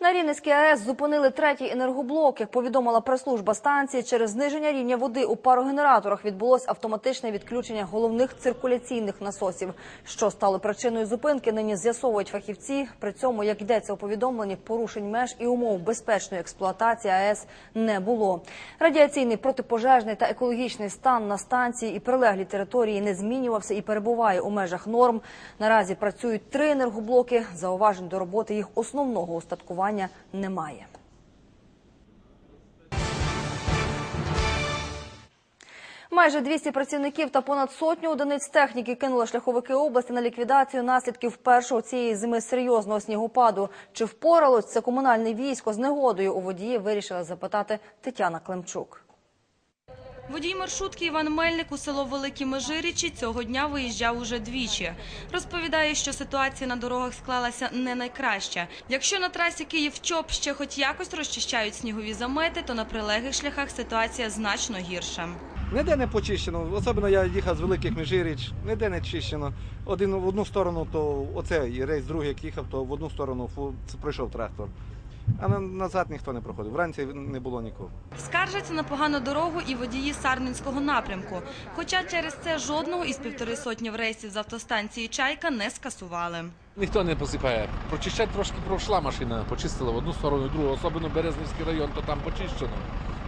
На Рівненській АЕС зупинили третій енергоблок. Як повідомила прес-служба станції, через зниження рівня води у парогенераторах відбулось автоматичне відключення головних циркуляційних насосів. Що стало причиною зупинки, нині з'ясовують фахівці. При цьому, як йдеться у повідомленні, порушень меж і умов безпечної експлуатації АЕС не було. Радіаційний протипожежний та екологічний стан на станції і прилеглій території не змінювався і перебуває у межах норм. Наразі працюють три енергоблоки. Зауважень до роботи їх основного устаткування немає. Майже 200 працівників та понад сотню одиниць техніки кинули шляховики області на ліквідацію наслідків першого цієї зими серйозного снігопаду. Чи впоралось це комунальне військо з негодою у водії? Вирішила запитати Тетяна Климчук. Водій маршрутки Іван Мельник у село Великі Межирічі цього дня виїжджав уже двічі. Розповідає, що ситуація на дорогах склалася не найкраща. Якщо на трасі Київ-Чоп ще хоч якось розчищають снігові замети, то на прилеглих шляхах ситуація значно гірша. Ніде не почищено. Особливо я їхав з великих міжиріч, ніде не чищено. Один в одну сторону, то оцей рейс, другий як їхав, то в одну сторону фу- пройшов трактор. А на- назад ніхто не проходив. Вранці не було нікого. Скаржаться на погану дорогу і водії Сарненського напрямку. Хоча через це жодного із півтори сотні рейсів з автостанції Чайка не скасували. Ніхто не посипає. Прочищать трошки пройшла машина, почистила в одну сторону, в другу, особливо Березнівський район, то там почищено.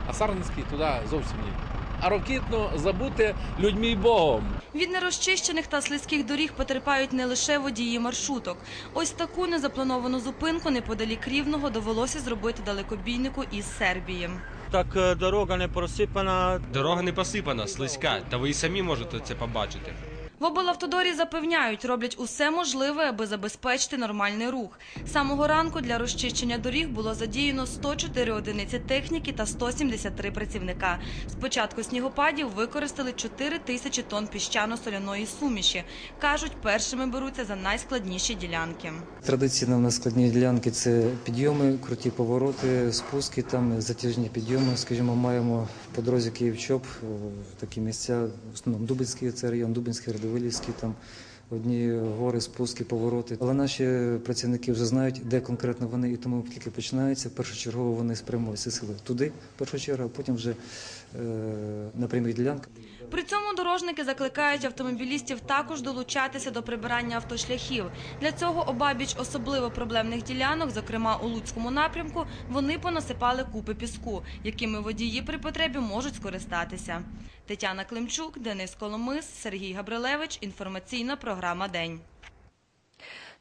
А Сарненський туди зовсім ні. А рокітно забути людьми і Богом. Від нерозчищених та слизьких доріг потерпають не лише водії маршруток. Ось таку незаплановану зупинку неподалік Рівного довелося зробити далекобійнику із Сербії. Так е, дорога не просипана. Дорога не посипана, слизька, та ви і самі можете це побачити. В облавтодорі запевняють, роблять усе можливе, аби забезпечити нормальний рух. Самого ранку для розчищення доріг було задіяно 104 одиниці техніки та 173 працівника. З початку снігопадів використали 4 тисячі тонн піщано-соляної суміші. Кажуть, першими беруться за найскладніші ділянки. Традиційно в нас складні ділянки це підйоми, круті повороти, спуски, там затяжні підйоми. Скажімо, маємо по дорозі Київ-Чоп такі місця, в основному Дубинський це район, Дубинський, Радивилівський, там одні гори, спуски, повороти. Але наші працівники вже знають, де конкретно вони, і тому тільки починається. Першочергово вони спрямують всі сили туди, першу чергу, а потім вже на прямих. При цьому дорожники закликають автомобілістів також долучатися до прибирання автошляхів. Для цього обабіч особливо проблемних ділянок, зокрема у Луцькому напрямку, вони понасипали купи піску, якими водії при потребі можуть скористатися. Тетяна Климчук, Денис Коломис, Сергій Габрилевич. Інформаційна програма День.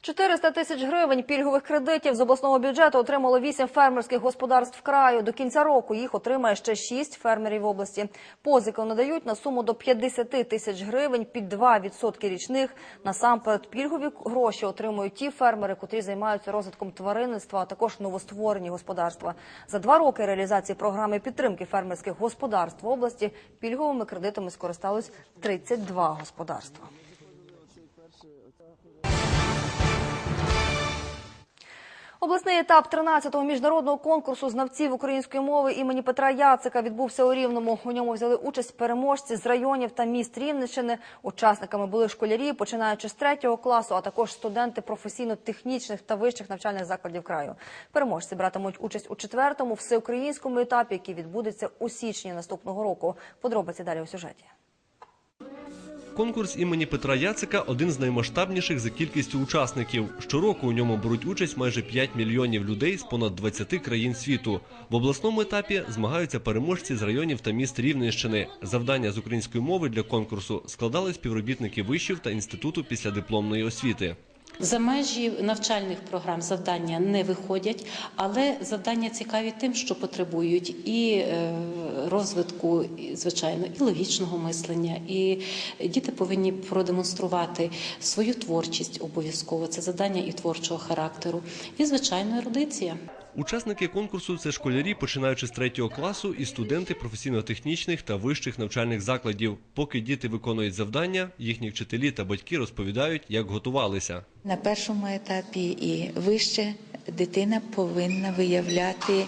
400 тисяч гривень пільгових кредитів з обласного бюджету отримало 8 фермерських господарств краю. До кінця року їх отримає ще 6 фермерів області. Позику надають на суму до 50 тисяч гривень під 2% річних. Насамперед пільгові гроші отримують ті фермери, котрі займаються розвитком тваринництва, а також новостворені господарства. За два роки реалізації програми підтримки фермерських господарств в області пільговими кредитами скористалось 32 господарства. Обласний етап 13-го міжнародного конкурсу знавців української мови імені Петра Яцика відбувся у Рівному. У ньому взяли участь переможці з районів та міст Рівненщини. Учасниками були школярі, починаючи з третього класу, а також студенти професійно-технічних та вищих навчальних закладів краю. Переможці братимуть участь у четвертому всеукраїнському етапі, який відбудеться у січні наступного року. Подробиці далі у сюжеті. Конкурс імені Петра Яцика один з наймасштабніших за кількістю учасників. Щороку у ньому беруть участь майже 5 мільйонів людей з понад 20 країн світу. В обласному етапі змагаються переможці з районів та міст Рівненщини. Завдання з української мови для конкурсу складали співробітники вишів та інституту післядипломної освіти. За межі навчальних програм завдання не виходять, але завдання цікаві тим, що потребують і е, розвитку, звичайно, і логічного мислення. І діти повинні продемонструвати свою творчість обов'язково. Це завдання і творчого характеру, і звичайно, ерудиція. Учасники конкурсу це школярі, починаючи з третього класу, і студенти професійно-технічних та вищих навчальних закладів. Поки діти виконують завдання, їхні вчителі та батьки розповідають, як готувалися. На першому етапі і вище дитина повинна виявляти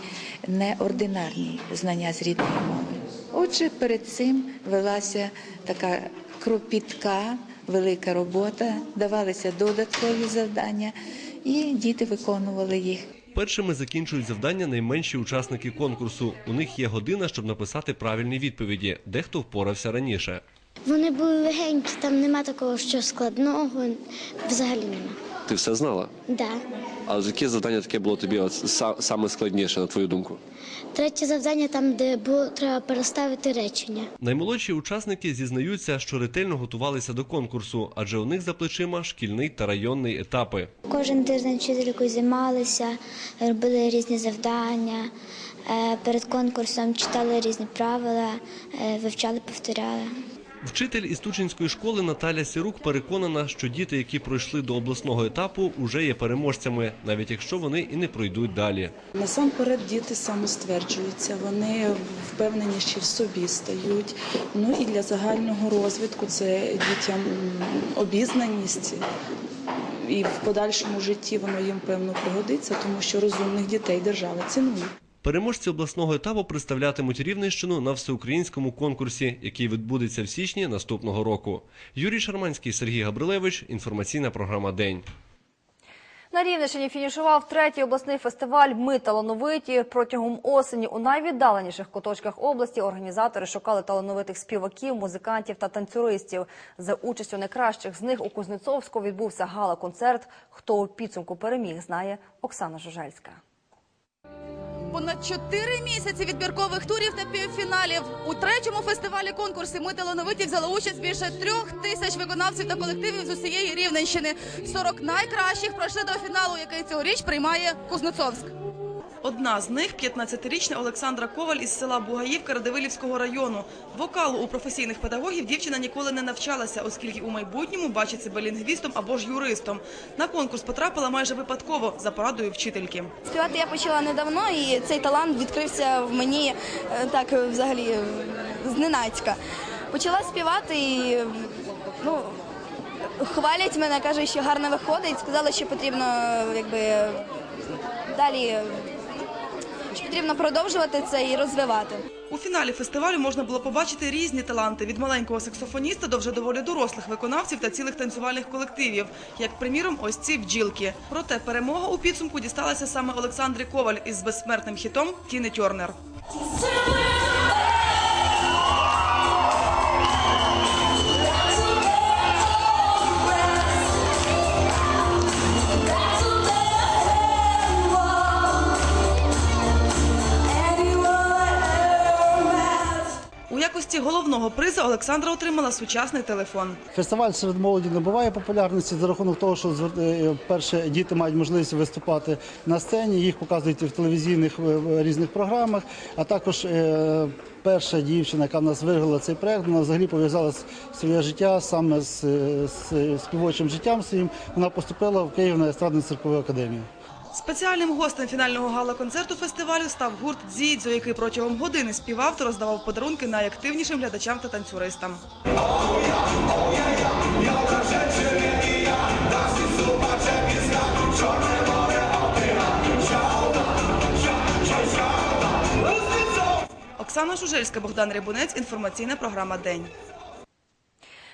неординарні знання з рідної мови. Отже, перед цим велася така кропітка велика робота, давалися додаткові завдання, і діти виконували їх. Першими закінчують завдання найменші учасники конкурсу. У них є година, щоб написати правильні відповіді. Дехто впорався раніше. Вони були легенькі, там нема такого, що складного, взагалі нема. Ти все знала? Да. А яке завдання таке було тобі от, са- саме складніше, на твою думку? Третє завдання там, де було треба переставити речення. Наймолодші учасники зізнаються, що ретельно готувалися до конкурсу, адже у них за плечима шкільний та районний етапи. Кожен тиждень вчителькою займалися, робили різні завдання. е, Перед конкурсом читали різні правила, е, вивчали, повторяли. Вчитель із Тучинської школи Наталя Сірук переконана, що діти, які пройшли до обласного етапу, уже є переможцями, навіть якщо вони і не пройдуть далі. Насамперед діти самостверджуються, вони впевненіші в собі стають. Ну і для загального розвитку це дітям обізнаність. І в подальшому житті воно їм певно пригодиться, тому що розумних дітей держава цінує. Переможці обласного етапу представлятимуть Рівненщину на всеукраїнському конкурсі, який відбудеться в січні наступного року. Юрій Шарманський, Сергій Габрилевич. Інформаційна програма День. На Рівненщині фінішував третій обласний фестиваль Ми талановиті. Протягом осені у найвіддаленіших куточках області організатори шукали талановитих співаків, музикантів та танцюристів. За участю найкращих з них у Кузнецовську відбувся гала-концерт. Хто у підсумку переміг, знає Оксана Жужельська. Понад чотири місяці відбіркових турів та півфіналів у третьому фестивалі конкурсу ми талановиті взяли участь більше трьох тисяч виконавців та колективів з усієї Рівненщини. 40 найкращих пройшли до фіналу, який цьогоріч приймає Кузнецовськ. Одна з них – 15-річна Олександра Коваль із села Бугаївка Радивилівського району. Вокалу у професійних педагогів дівчина ніколи не навчалася, оскільки у майбутньому бачить себе лінгвістом або ж юристом. На конкурс потрапила майже випадково за порадою вчительки. Співати я почала недавно, і цей талант відкрився в мені е, так взагалі зненацька. Почала співати і ну, хвалять мене, кажуть, що гарно виходить. Сказали, що потрібно якби далі що потрібно продовжувати це і розвивати. У фіналі фестивалю можна було побачити різні таланти від маленького саксофоніста до вже доволі дорослих виконавців та цілих танцювальних колективів, як приміром, ось ці бджілки. Проте перемога у підсумку дісталася саме Олександрі Коваль із безсмертним хітом Тіни Тьорнер. Головного призу Олександра отримала сучасний телефон. Фестиваль серед молоді набуває популярності за рахунок того, що е, перше діти мають можливість виступати на сцені, їх показують в телевізійних е, різних програмах. А також е, перша дівчина, яка в нас виграла цей проект, вона взагалі пов'язала своє життя саме з, е, співочим життям своїм. Вона поступила в Київ на естрадну циркову академію. Спеціальним гостем фінального гала-концерту фестивалю став гурт «Дзідзьо», який протягом години співав та роздавав подарунки найактивнішим глядачам та танцюристам. Оксана Жужельська, Богдан Рябунець. Інформаційна програма «День».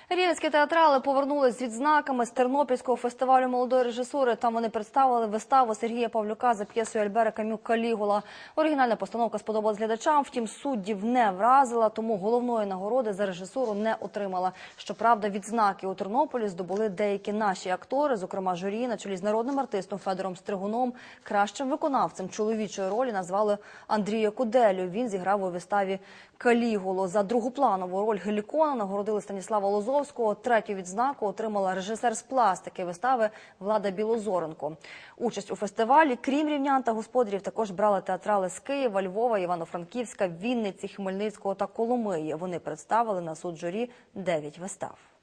Рівненські театрали повернулись з відзнаками з Тернопільського фестивалю молодої режисури. Там вони представили виставу Сергія Павлюка за п'єсою Альбера Камю Калігула. Оригінальна постановка сподобалась глядачам, втім суддів не вразила, тому головної нагороди за режисуру не отримала. Щоправда, відзнаки у Тернополі здобули деякі наші актори, зокрема журі на чолі з народним артистом Федором Стригуном. Кращим виконавцем чоловічої ролі назвали Андрія Куделю. Він зіграв у виставі Калігулу. За другопланову роль Гелікона нагородили Станіслава Лозовського. Третю відзнаку отримала режисер з пластики вистави Влада Білозоренко. Участь у фестивалі, крім рівнян та господарів, також брали театрали з Києва, Львова, Івано-Франківська, Вінниці, Хмельницького та Коломиї. Вони представили на суд журі 9 вистав.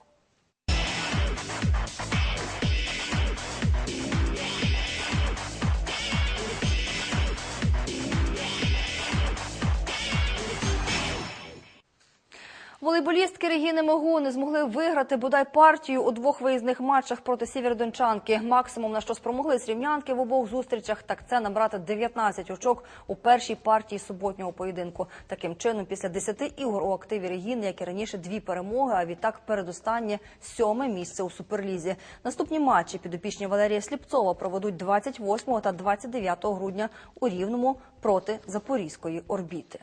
Волейболістки Регіни Могу не змогли виграти бодай партію у двох виїзних матчах проти Сєвєродончанки. Максимум, на що спромогли рівнянки в обох зустрічах, так це набрати 19 очок у першій партії суботнього поєдинку. Таким чином, після 10 ігор у активі Регіни, як і раніше, дві перемоги, а відтак передостаннє сьоме місце у суперлізі. Наступні матчі підопічні Валерія Сліпцова проведуть 28 та 29 грудня у Рівному проти Запорізької орбіти.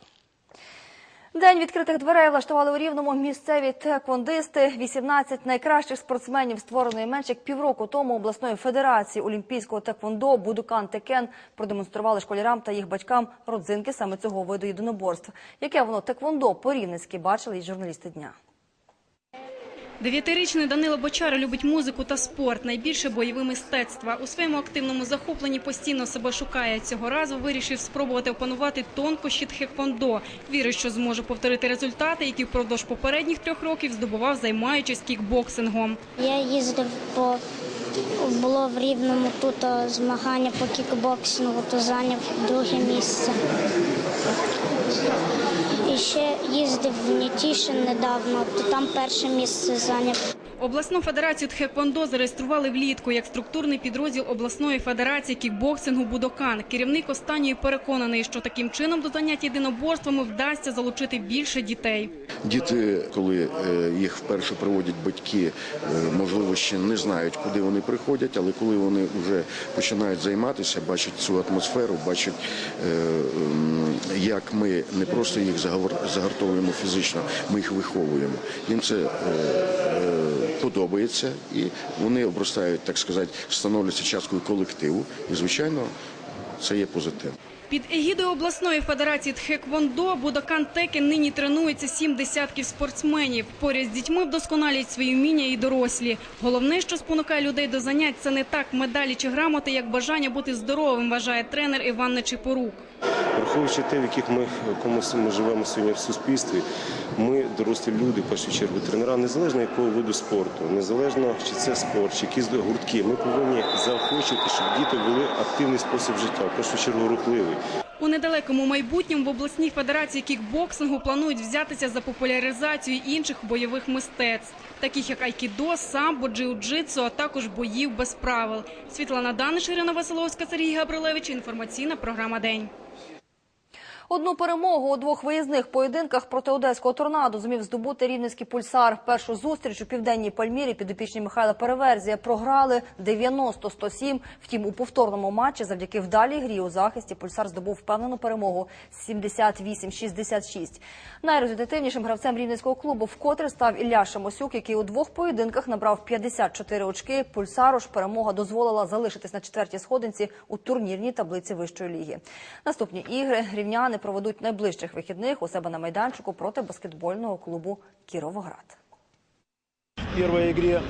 День відкритих дверей влаштували у Рівному місцеві теквондисти. 18 найкращих спортсменів, створеної менш як півроку тому обласної федерації олімпійського теквондо Будукан Текен продемонстрували школярам та їх батькам родзинки саме цього виду єдиноборств. Яке воно теквондо по-рівненськи бачили і журналісти дня. Дев'ятирічний Данило Бочара любить музику та спорт, найбільше бойові мистецтва. У своєму активному захопленні постійно себе шукає. Цього разу вирішив спробувати опанувати тонкощі тхеквондо. Вірить, що зможе повторити результати, які впродовж попередніх трьох років здобував, займаючись кікбоксингом. Я їздив по було в рівному тут змагання по кікбоксингу, то зайняв друге місце. І ще їздив в Нітішин недавно, то там перше місце зайняв. Обласну федерацію тхеквондо зареєстрували влітку як структурний підрозділ обласної федерації кікбоксингу Будокан. Керівник останньої переконаний, що таким чином до занять єдиноборствами вдасться залучити більше дітей. Діти, коли е, їх вперше приводять батьки, е, можливо, ще не знають, куди вони приходять, але коли вони вже починають займатися, бачать цю атмосферу, бачать, е, як ми не просто їх загартовуємо фізично, ми їх виховуємо. Їм це подобається, і вони обростають, так сказати, становляться часткою колективу. І, звичайно, це є позитив. Під егідою обласної федерації тхеквондо Будокан Текен нині тренується сім десятків спортсменів. Поряд з дітьми вдосконалюють свої вміння і дорослі. Головне, що спонукає людей до занять, це не так медалі чи грамоти, як бажання бути здоровим, вважає тренер Іван Нечипорук. Враховуючи те, в яких ми комусь ми живемо сьогодні в суспільстві, ми дорослі люди, в першу чергу тренера, незалежно якого виду спорту, незалежно чи це спорт, чи якісь гуртки, ми повинні заохочувати, щоб діти вели активний спосіб життя, в першу чергу рухливий. У недалекому майбутньому в обласній федерації кікбоксингу планують взятися за популяризацію інших бойових мистецтв, таких як айкідо, самбо, джиу-джитсу, а також боїв без правил. Світлана Даниш, Ірина Василовська, Сергій Габрилевич. Інформаційна програма День. Одну перемогу у двох виїзних поєдинках проти одеського торнадо зумів здобути рівненський пульсар. Першу зустріч у південній Пальмірі підопічні Михайла Переверзія програли 90-107. Втім, у повторному матчі завдяки вдалій грі у захисті пульсар здобув впевнену перемогу 78-66. Найрезультативнішим гравцем рівненського клубу вкотре став Ілля Шамосюк, який у двох поєдинках набрав 54 очки. Пульсару ж перемога дозволила залишитись на четвертій сходинці у турнірній таблиці вищої ліги. Наступні ігри рівняни проведуть найближчих вихідних у себе на майданчику проти баскетбольного клубу Кіровоград. В первой игре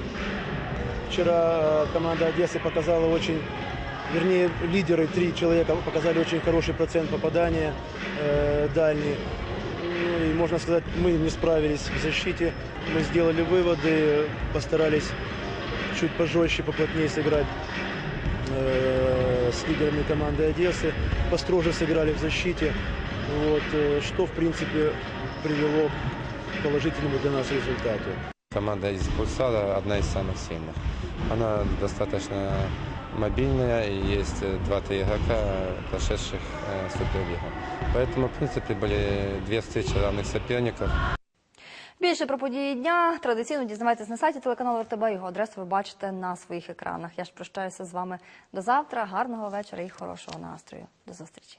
вчера э, команда Одессы показала очень, вернее, лидеры, три человека показали очень хороший процент попадания э, дальний. Ну, и можно сказать, мы не справились в защите. Мы сделали выводы, постарались чуть пожестче, поплотнее сыграть э, с лидерами команды Одессы. Построже сыграли в защите. Вот, э, что, в принципе, привело к положительному для нас результату. Команда из Пульсара одна из самых сильных. Она достаточно мобильная и есть э, два-три игрока, прошедших э, Суперлигу. Поэтому, в принципе, были две встречи равных соперников. Більше про події дня традиційно дізнавайтесь на сайті телеканалу РТБ. Його адресу ви бачите на своїх екранах. Я ж прощаюся з вами до завтра. Гарного вечора і хорошого настрою. До зустрічі.